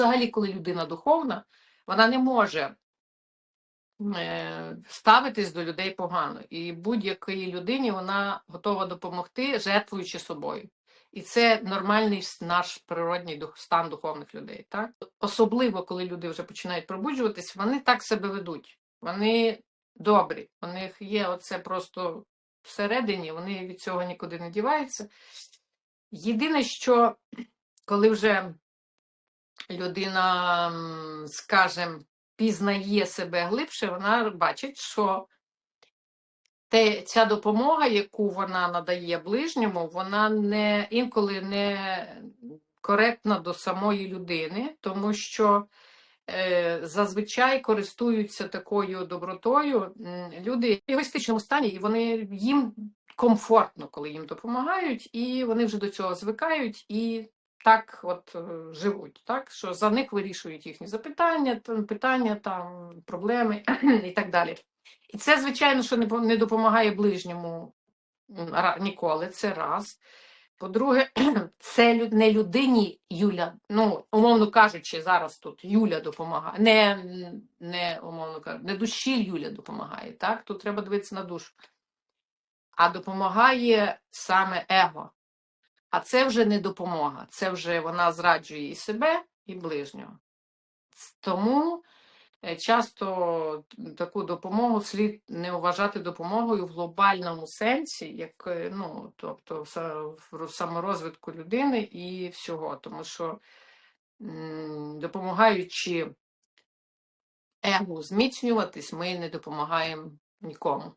взагалі, коли людина духовна, вона не може е, ставитись до людей погано. І будь-якій людині вона готова допомогти, жертвуючи собою. І це нормальний наш природній стан духовних людей. Так? Особливо, коли люди вже починають пробуджуватись, вони так себе ведуть. Вони добрі. У них є оце просто всередині, вони від цього нікуди не діваються. Єдине, що коли вже людина, скажем, пізнає себе глибше, вона бачить, що те, ця допомога, яку вона надає ближньому, вона не інколи не коректна до самої людини, тому що е, зазвичай користуються такою добротою люди в егоїстичному стані, і вони їм комфортно, коли їм допомагають, і вони вже до цього звикають і так от е, живуть, так що за них вирішують їхні запитання, питання, там, проблеми і так далі. І це, звичайно, що не допомагає ближньому ніколи, це раз. По-друге, це не людині Юля, ну, умовно кажучи, зараз тут Юля допомагає, не, не умовно кажучи, не душі Юля допомагає, так? Тут треба дивитися на душу. А допомагає саме его. А це вже не допомога, це вже вона зраджує і себе, і ближнього. Тому е, часто таку допомогу слід не вважати допомогою в глобальному сенсі, як е, ну, тобто в саморозвитку людини і всього. Тому що допомагаючи его зміцнюватись, ми не допомагаємо нікому.